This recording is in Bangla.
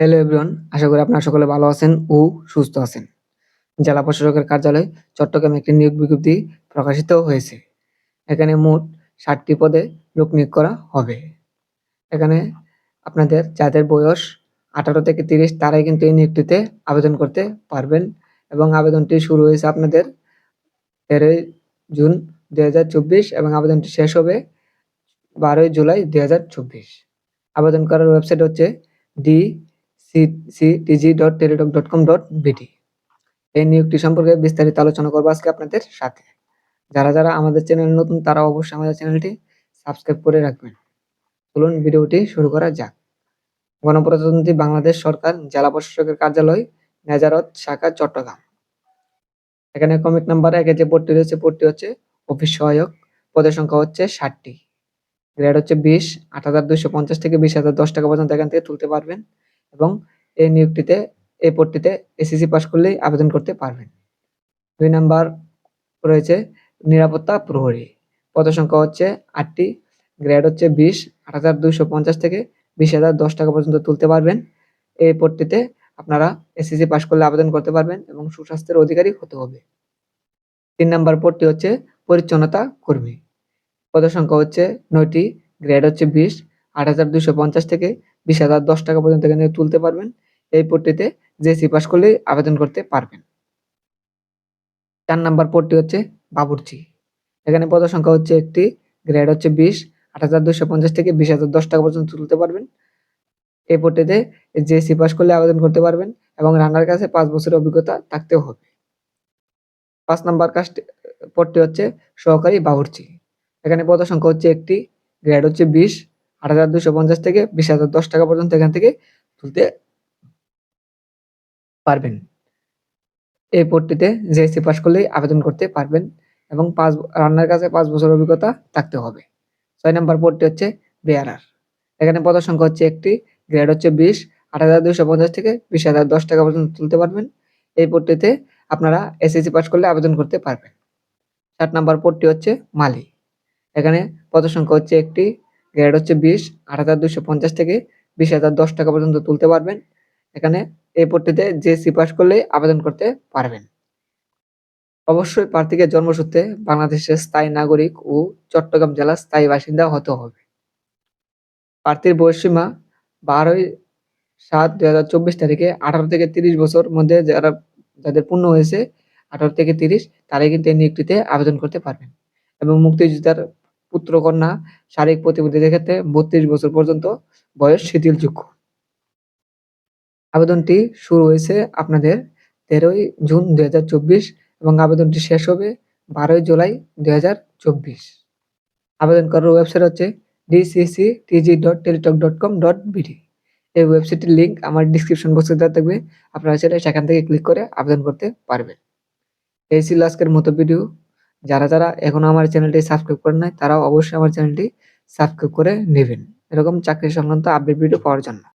হ্যালো এভরিওয়ান আশা করি আপনারা সকলে ভালো আছেন ও সুস্থ আছেন। জেলা প্রশাসকের কার্যালয় চট্টগ্রামে একটি নিয়োগ বিজ্ঞপ্তি প্রকাশিত হয়েছে। এখানে মোট ষাটটি পদে লোক নিয়োগ করা হবে। এখানে আপনাদের যাদের বয়স আঠারো থেকে তিরিশ, তারাই কিন্তু এই নিয়োগটিতে আবেদন করতে পারবেন এবং আবেদনটি শুরু হয়েছে আপনাদের তেরোই জুন দু হাজার চব্বিশ এবং আবেদনটি শেষ হবে বারোই জুলাই দু হাজার চব্বিশ। আবেদন করার ওয়েবসাইট হচ্ছে D CTG dot Teletalk dot com dot এই নিয়োগটি সম্পর্কে বিস্তারিত আলোচনা করব আজকে আপনাদের সাথে। যারা যারা আমাদের চ্যানেল নতুন, তারা অবশ্যই আমাদের চ্যানেলটি সাবস্ক্রাইব করে রাখবেন। চলুন ভিডিওটি শুরু করা যাক। গণপ্রজাতন্ত্রী বাংলাদেশ সরকার জেলা প্রশাসকের কার্যালয় নেজারত শাখা চট্টগ্রাম। এখানে কমিক নাম্বার একে যে পদটি রয়েছে পদটি হচ্ছে অফিস সহায়ক। পদের সংখ্যা হচ্ছে ষাটটি। গ্রেড হচ্ছে বিশ, আট হাজার দুইশো পঞ্চাশ থেকে বিশ হাজার দশ টাকা পর্যন্ত এখান থেকে তুলতে পারবেন। এবং এই নিয়োগটিতে, এই পদটিতে এসএসসি পাস করলেই আবেদন করতে পারবেন। দুই নাম্বার রয়েছে নিরাপত্তা প্রহরী। পদ সংখ্যা হচ্ছে আটটি, গ্রেড হচ্ছে বিশ, আট হাজার দুইশো পঞ্চাশ থেকে বিশ হাজার দশ টাকা পর্যন্ত তুলতে পারবেন। এই পদটিতে আপনারা এসএসসি পাস করলে আবেদন করতে পারবেন এবং সুস্বাস্থ্যের অধিকারী হতে হবে। তিন নাম্বার পদটি হচ্ছে পরিচ্ছন্নতা কর্মী। পদ সংখ্যা হচ্ছে নয়টি, গ্রেড হচ্ছে বিশ, আট হাজার দুইশো পঞ্চাশ থেকে বিশ হাজার দশ টাকা পর্যন্ত এখানে তুলতে পারবেন। এই পদটিতে জেসি পাস করলে আবেদন করতে পারবেন। চার নাম্বার পদটি হচ্ছে বাবুর্চি। এখানে পদ সংখ্যা হচ্ছে একটি গ্রেড হচ্ছে বিশ, আট হাজার দুশো পঞ্চাশ থেকে বিশ হাজার দশ টাকা পর্যন্ত তুলতে পারবেন। এই পদটিতে জেসি পাস করলে আবেদন করতে পারবেন এবং রান্নার কাছে পাঁচ বছরের অভিজ্ঞতা থাকতেও হবে। পাঁচ নাম্বার কাজটি পদটি হচ্ছে সহকারী বাবুর্চি। এখানে পদ সংখ্যা হচ্ছে একটি গ্রেড হচ্ছে বিশ আট হাজার দুশো পঞ্চাশ থেকে বিশ হাজার দশ টাকা পর্যন্ত এখান থেকে তুলতে পারবেন। এই পদটিতে জিএসসি পাস করলেই আবেদন করতে পারবেন এবং পাঁচ রান্নার কাছে পাঁচ বছর অভিজ্ঞতা থাকতে হবে। ছয় নম্বর পদটি হচ্ছে বেয়ারার এখানে পদের সংখ্যা হচ্ছে একটি, গ্রেড হচ্ছে বিশ, আট হাজার দুশো পঞ্চাশ থেকে বিশ হাজার দশ টাকা পর্যন্ত তুলতে পারবেন। এই পদটিতে আপনারা এসএসসি পাস করলে আবেদন করতে পারবেন। সাত নম্বর পদটি হচ্ছে মালি। এখানে পদ সংখ্যা হচ্ছে একটি গ্রেড হচ্ছে বিশ, আট হাজার দুশো পঞ্চাশ থেকে বিশ হাজার দশ টাকা পর্যন্ত তুলতে পারবেন। এখানে এই পদটিতে যে সি পাস করলেই আবেদন করতে পারবেন। অবশ্যই প্রার্থীকে জন্মসূত্রে বাংলাদেশের স্থায়ী নাগরিক ও চট্টগ্রাম জেলার স্থায়ী বাসিন্দা হতে হবে। প্রার্থীর বয়সীমা বারোই সাত দুই হাজার চব্বিশ তারিখে আঠারো থেকে তিরিশ বছর মধ্যে যারা, যাদের পূর্ণ হয়েছে আঠারো থেকে তিরিশ, তারাই কিন্তু এই নিয়োগটিতে আবেদন করতে পারবেন। এবং মুক্তিযোদ্ধার পুত্র কন্যা শারীরিক প্রতিবন্ধীদের ক্ষেত্রে বত্রিশ বছর পর্যন্ত বয়স শিথিলযোগ্য। আবেদনটি শুরু হয়েছে আপনাদের তেরোই জুন দুই এবং আবেদনটি শেষ হবে বারোই জুলাই দুই আবেদন করার ওয়েবসাইট হচ্ছে DCC TG dot Teletalk dot com dot BD এই ওয়েবসাইটের লিঙ্ক আমার ডিসক্রিপশন বক্সে দেওয়া থাকবে। আপনারা চাইলে সেখান থেকে ক্লিক করে আবেদন করতে পারবেন। এই ছিল আজকের মতো ভিডিও। যারা যারা এখনও আমার চ্যানেলটি সাবস্ক্রাইব করেন নাই, তারাও অবশ্যই আমার চ্যানেলটি সাবস্ক্রাইব করে নেবেন। এরকম চাকরি সংক্রান্ত আপডেট ভিডিও পাওয়ার জন্য।